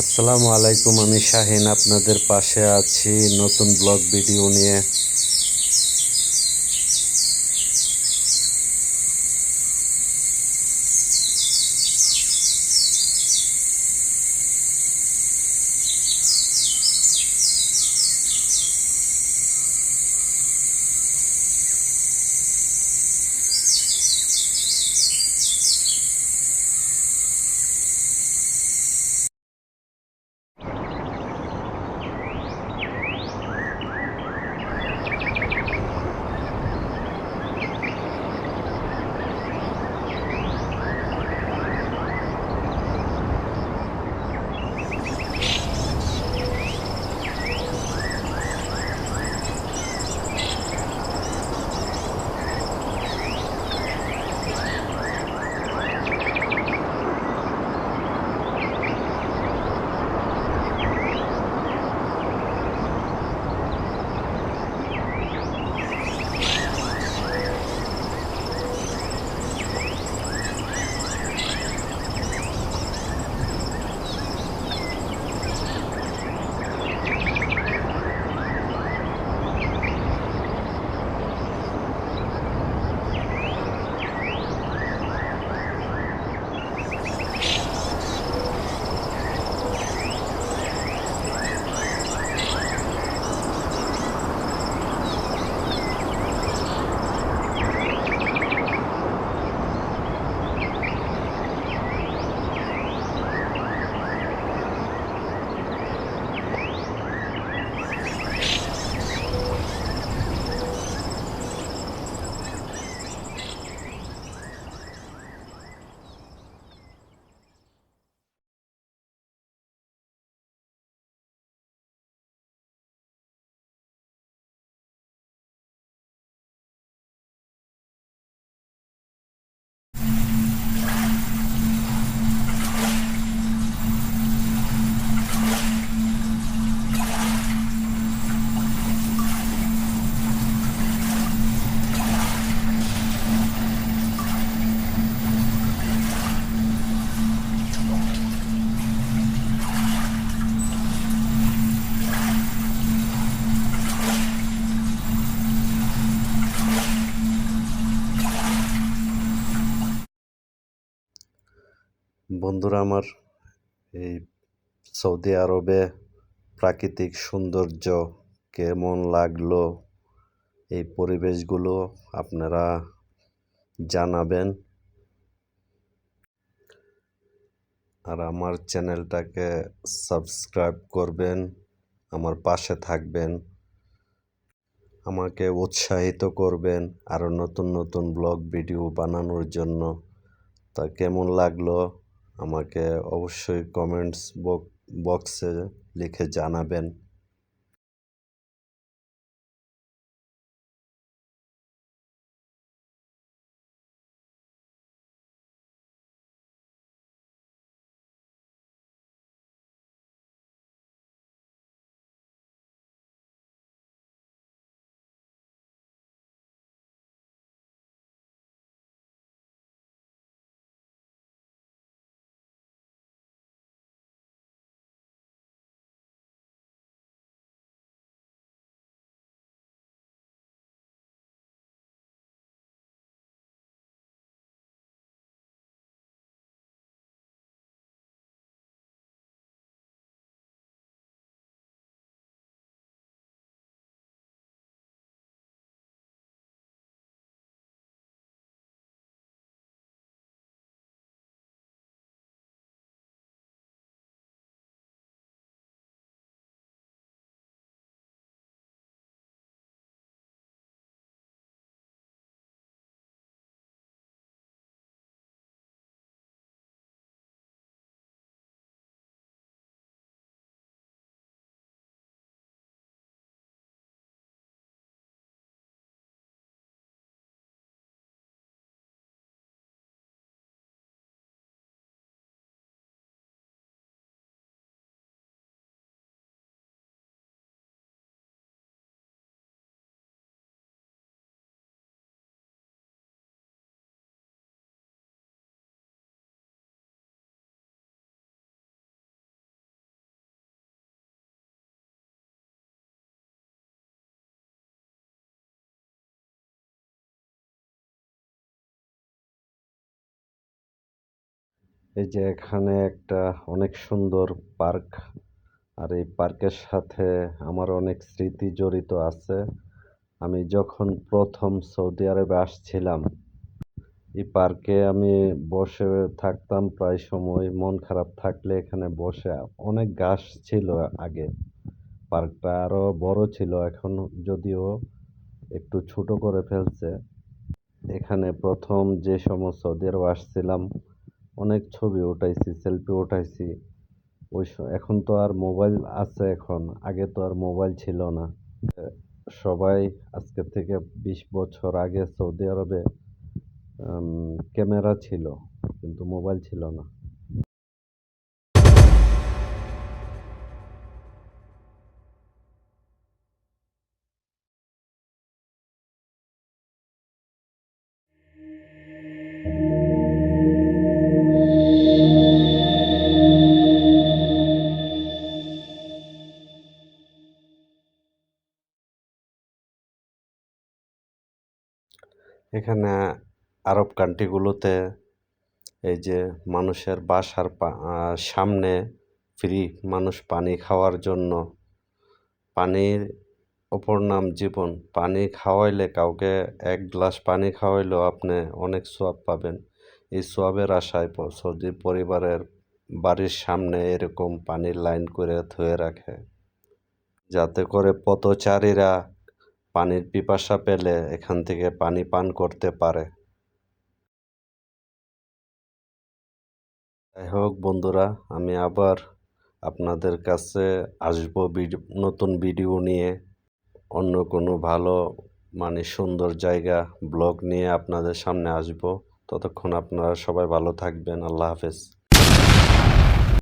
আসসালামু আলাইকুম আমি শাহিন আপনাদের পাশে আছি নতুন ব্লগ ভিডিও নিয়ে। বন্ধুরা আমার, এই সৌদি আরবে প্রাকৃতিক সৌন্দর্য কেমন লাগল, এই পরিবেশগুলো আপনারা জানাবেন। আর আমার চ্যানেলটাকে সাবস্ক্রাইব করবেন, আমার পাশে থাকবেন, আমাকে উৎসাহিত করবেন আরও নতুন নতুন ব্লগ ভিডিও বানানোর জন্য। তা কেমন লাগল? আমাকে অবশ্যই কমেন্টস বক্সে লিখে জানাবেন। এই যে এখানে একটা অনেক সুন্দর পার্ক। আর এই পার্কের সাথে আমার অনেক স্মৃতি জড়িত আছে। আমি যখন প্রথম সৌদি আরবে আসছিলাম, এই পার্কে আমি বসে থাকতাম প্রায় সময়। মন খারাপ থাকলে এখানে বসে অনেক গাছ ছিল আগে। পার্কটা আরও বড় ছিল, এখন যদিও একটু ছোট করে ফেলছে। এখানে প্রথম যে সময় সৌদি আরব আসছিলাম অনেক ছবি উঠাইছি সেলফি উঠাইছি। ওই এখন তো আর মোবাইল আছে এখন, আগে তো আর মোবাইল ছিল না। সবাই আজকে থেকে বিশ বছর আগে সৌদি আরবে ক্যামেরা ছিল, কিন্তু মোবাইল ছিল না। এখানে আরব কান্ট্রিগুলোতে এই যে মানুষের বাসার সামনে ফ্রি মানুষ পানি খাওয়ার জন্য, পানির অপর নাম জীবন, পানি খাওয়াইলে কাউকে এক গ্লাস পানি খাওয়াইলেও আপনি অনেক সোয়াব পাবেন। এই সোয়াবের আশায় সৌদি পরিবারের বাড়ির সামনে এরকম পানির লাইন করে ধুয়ে রাখে। যাতে করে পথচারীরা পানির পিপাসা পেলে এখান থেকে পানি পান করতে পারে। যাই হোক বন্ধুরা, আমি আবার আপনাদের কাছে আসব নতুন ভিডিও নিয়ে। অন্য কোনো ভালো মানে সুন্দর জায়গা ব্লগ নিয়ে আপনাদের সামনে আসব। ততক্ষণ আপনারা সবাই ভালো থাকবেন। আল্লাহ হাফেজ।